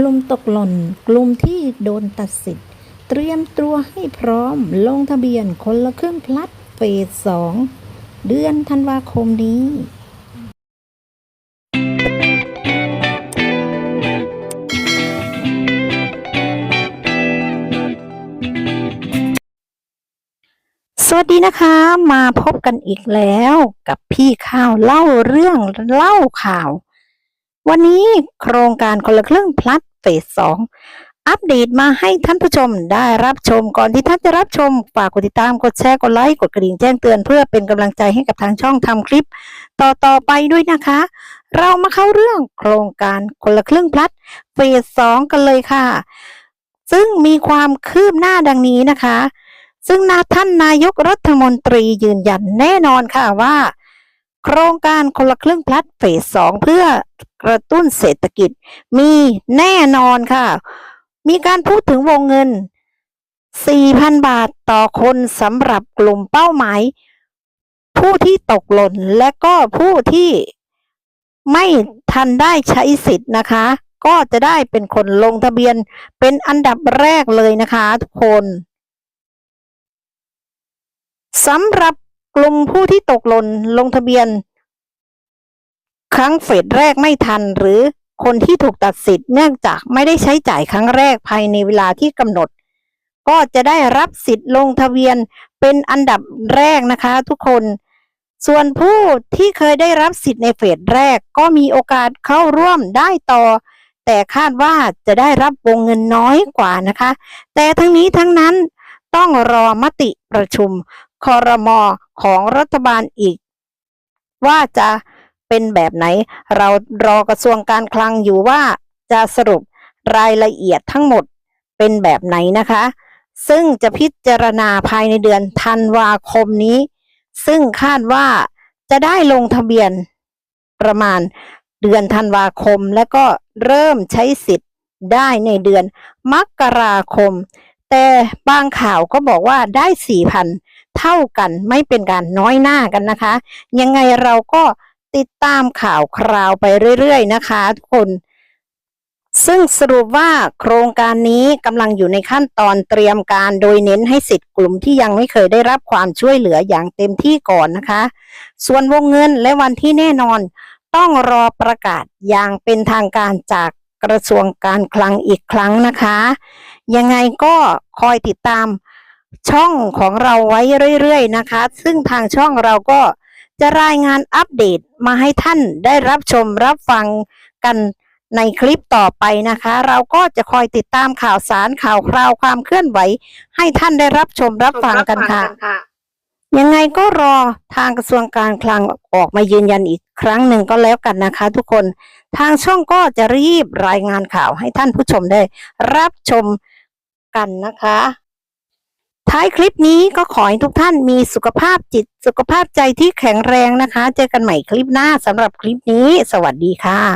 กลุ่มตกหล่น กลุ่มที่โดนตัดสิทธิ์ เตรียมตัวให้พร้อมลงทะเบียนคนละครึ่งพลัดเฟสสองเดือนธันวาคมนี้สวัสดีนะคะ มาพบกันอีกแล้วกับพี่ข้าวเล่าเรื่องเล่าข่าว วันนี้โครงการคนละครึ่งพลัดเฟสสองอัปเดตมาให้ท่านผู้ชมได้รับชมก่อนที่ท่านจะรับชม ฝากกดติดตาม กดแชร์ กดไลค์ กดกระดิ่งแจ้งเตือนเพื่อเป็นกำลังใจให้กับทางช่องทำคลิป ต่อต่อไปด้วยนะคะ เรามาเข้าเรื่องโครงการคนละครึ่งพลัดเฟสสองกันเลยค่ะ ซึ่งมีความคืบหน้าดังนี้นะคะ ซึ่งนาท่านนายกรัฐมนตรียืนยันแน่นอนค่ะว่า โครงการคนละครึ่งพลัดเฟสสองเพื่อกระตุ้นเศรษฐกิจ มีแน่นอนค่ะ มีการพูดถึงวงเงิน 4,000 บาทต่อคนสำหรับกลุ่มเป้าหมาย ผู้ที่ตกหล่นและก็ผู้ที่ไม่ทันได้ใช้สิทธิ์นะคะ ก็จะได้เป็นคนลงทะเบียนเป็นอันดับแรกเลยนะคะทุกคนสำหรับ กลุ่มผู้ที่ตกหล่นลงทะเบียน ครั้งเฟสแรกไม่ทัน หรือคนที่ถูกตัดสิทธิ์เนื่องจากไม่ได้ใช้จ่ายครั้งแรกภายในเวลาที่กำหนด ก็จะได้รับสิทธิ์ลงทะเบียนเป็นอันดับแรกนะคะทุกคน ส่วนผู้ที่เคยได้รับสิทธิ์ในเฟสแรกก็มีโอกาสเข้าร่วมได้ต่อ แต่คาดว่าจะได้รับวงเงินน้อยกว่านะคะ แต่ทั้งนี้ทั้งนั้นต้องรอมติประชุม คอรมอของรัฐบาลอีก ว่าจะเป็นแบบไหน เรารอกระทรวงการคลังอยู่ว่าจะสรุปรายละเอียดทั้งหมดเป็นแบบไหนนะคะ ซึ่งจะพิจารณาภายในเดือนธันวาคมนี้ ซึ่งคาดว่าจะได้ลงทะเบียนประมาณเดือนธันวาคม และก็เริ่มใช้สิทธิ์ได้ในเดือนมกราคม แต่บางข่าวก็บอกว่าได้สี่พัน เท่ากันไม่เป็นการน้อยหน้ากันนะคะ ยังไงเราก็ติดตามข่าวคราวไปเรื่อยๆนะคะ ทุกคน ซึ่งสรุปว่าโครงการนี้กำลังอยู่ในขั้นตอนเตรียมการโดยเน้นให้สิทธิ์กลุ่มที่ยังไม่เคยได้รับความช่วยเหลืออย่างเต็มที่ก่อนนะคะ ส่วนวงเงินและวันที่แน่นอน ต้องรอประกาศอย่างเป็นทางการจากกระทรวงการคลังอีกครั้งนะคะ ยังไงก็คอยติดตาม ช่องของเราไว้เรื่อยๆนะคะ ซึ่งทางช่องเราก็จะรายงานอัปเดตมาให้ท่านได้รับชมรับฟังกันในคลิปต่อไปนะคะ เราก็จะคอยติดตามข่าวสารข่าวคราวความเคลื่อนไหว ให้ท่านได้รับชมรับฟังกันค่ะ ยังไงก็รอทางกระทรวงการคลังออกมายืนยันอีกครั้งหนึ่งก็แล้วกันนะคะ ทุกคนทางช่องก็จะรีบรายงานข่าวให้ท่านผู้ชมได้รับชมกันนะคะ ท้ายคลิปนี้ก็ขอให้ทุกท่านมีสุขภาพจิตสุขภาพใจที่แข็งแรงนะคะ เจอกันใหม่คลิปหน้าสำหรับคลิปนี้ สวัสดีค่ะ